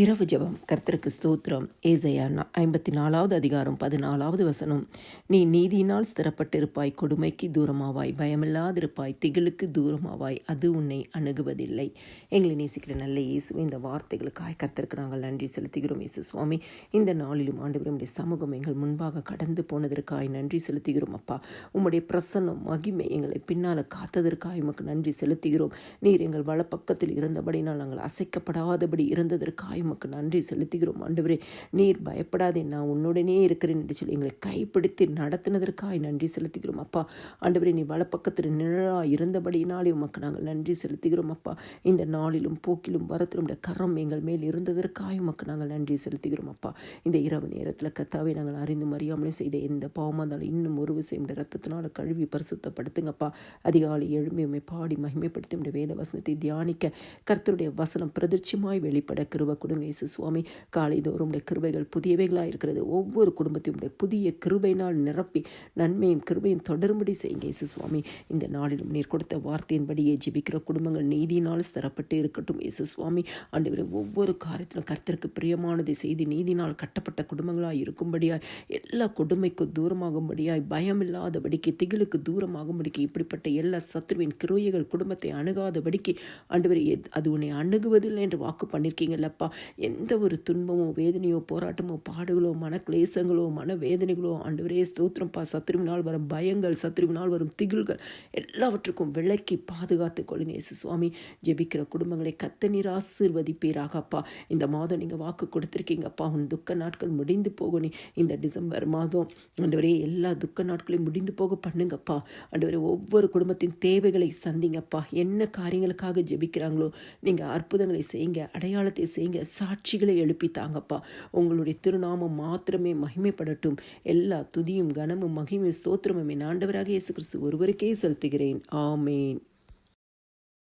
இரவு ஜெபம். கர்த்தருக்கு ஸ்தோத்திரம். ஏசையா ஐம்பத்தி நாலாவது அதிகாரம் பதினாலாவது வசனம். நீ நீதியினால் ஸ்திரப்பட்டிருப்பாய் கொடுமைக்கு தூரமாவாய் பயமில்லாதிருப்பாய் திகிலுக்கு தூரமாவாய் அது உன்னை அணுகுவதில்லை. எங்களை நேசிக்கிற நல்ல இயேசு இந்த வார்த்தைகளுக்காய் கர்த்தருக்கு நாங்கள் நன்றி செலுத்துகிறோம். இயேசு சுவாமி இந்த நாளிலும் ஆண்டு உடைய சமூகம் எங்கள் முன்பாக கடந்து போனதற்காய் நன்றி செலுத்துகிறோம் அப்பா. உம்முடைய பிரசன்னம் மகிமை எங்களை பின்னால் காத்ததற்காய் உமக்கு நன்றி செலுத்துகிறோம். நீர் எங்கள் வலப்பக்கத்தில் இருந்தபடினால் நாங்கள் அசைக்கப்படாதபடி இருந்ததற்காய் உமக்கு நன்றி செலுத்துகிறோம். ஆண்டவரே நீர் பயப்படாதே நான் உன்னுடனே இருக்கிறேன் என்று சொல்லி எங்களை கைப்பிடித்து நடத்தினதற்காய் நன்றி செலுத்துகிறோம். அப்பா ஆண்டவரே நீ வலப்பக்கத்தில் நிழலாக இருந்தபடினாலே உமக்கு நாங்கள் நன்றி செலுத்துகிறோம். அப்பா இந்த நாளிலும் போக்கிலும் வரத்திலும் கரம் எங்கள் மேல் இருந்ததற்காய் உமக்கு நாங்கள் நன்றி செலுத்துகிறோம். அப்பா இந்த இரவு நேரத்தில் கத்தாவை நாங்கள் அறிந்து அறியாமலே செய்த எந்த பாவமாக இருந்தாலும் இன்னும் ஒரு விஷயம் ரத்தத்தினால் ரத்தத்தினால கழுவி பரிசுத்தப்படுத்துங்கப்பா அதிகாலை எழுமையுமே பாடி மகிமைப்படுத்தி வேத வசனத்தை தியானிக்க கர்த்தருடைய வசனம் பிரதிர்ச்சியமாய் வெளிப்பட கிருப கொடுங்க இயேசு சுவாமி. காலைதோறும் உடைய கிருபைகள் புதியவைகளாக இருக்கிறது. ஒவ்வொரு குடும்பத்தையும் உடைய புதிய கிருபையினால் நிரப்பி நன்மையும் கிருபையும் தொடரும்படி செய்யுங்க இயேசு சுவாமி. இந்த நாளிலும் நீர் கொடுத்த வார்த்தையின்படியே ஜிபிக்கிற குடும்பங்கள் நீதியினால் தரப்பட்டு இருக்கட்டும் இயேசு சுவாமி. ஆண்டவரே ஒவ்வொரு காரியத்திலும் கர்த்தருக்கு பிரியமானதை செய்து நீதினால் கட்டப்பட்ட குடும்பங்களாக இருக்கும்படியாய் எல்லா கொடுமைக்கும் தூரமாகும்படியாய் பயமில்லாதபடிக்கு திகிலுக்கு தூரமாகும்படிக்கு இப்படிப்பட்ட எல்லா சத்ருவின் கிருயைகள் குடும்பத்தை அணுகாதபடிக்கு ஆண்டவரே எத்- அது உன்னை அணுகுவதில்லை என்று வாக்கு பண்ணியிருக்கீங்களப்பா எந்த ஒரு துன்பமோ வேதனையோ போராட்டமோ பாடுகளோ மன மனவேதனைகளோ மன வேதனைகளோ ஆண்டவரே ஸ்தோத்திரம்ப்பா சத்ருவினால் வரும் பயங்கள் சத்ருவினால் வரும் திகில்கள் எல்லாவற்றுக்கும் விளக்கி பாதுகாத்து கொள்ளுங்க இயேசு சுவாமி. ஜெபிக்கிற குடும்பங்களை கத்த நீர் ஆசீர்வதிப்பீராக அப்பா இந்த மாதம் நீங்கள் வாக்கு கொடுத்துருக்கீங்கப்பா. உன் துக்க நாட்கள் முடிந்து போகணும் இந்த டிசம்பர் மாதம் ஆண்டவரே எல்லா துக்க நாட்களையும் முடிந்து போக பண்ணுங்கப்பா. ஆண்டவரே ஒவ்வொரு குடும்பத்தின் தேவைகளை சந்திங்கப்பா. என்ன காரியங்களுக்காக ஜெபிக்கிறாங்களோ நீங்கள் அற்புதங்களை செய்யுங்க அடையாளத்தை செய்யுங்க சாட்சிகளை எழுப்பி தாங்கப்பா உங்களுடைய திருநாமம் மாத்திரமே மகிமைப்படட்டும். எல்லா துதியும் கனமும் மகிமையும் ஸ்தோத்திரமும் என் ஆண்டவராக இயேசு கிறிஸ்து ஒருவருக்கே செலுத்துகிறேன். ஆமேன்.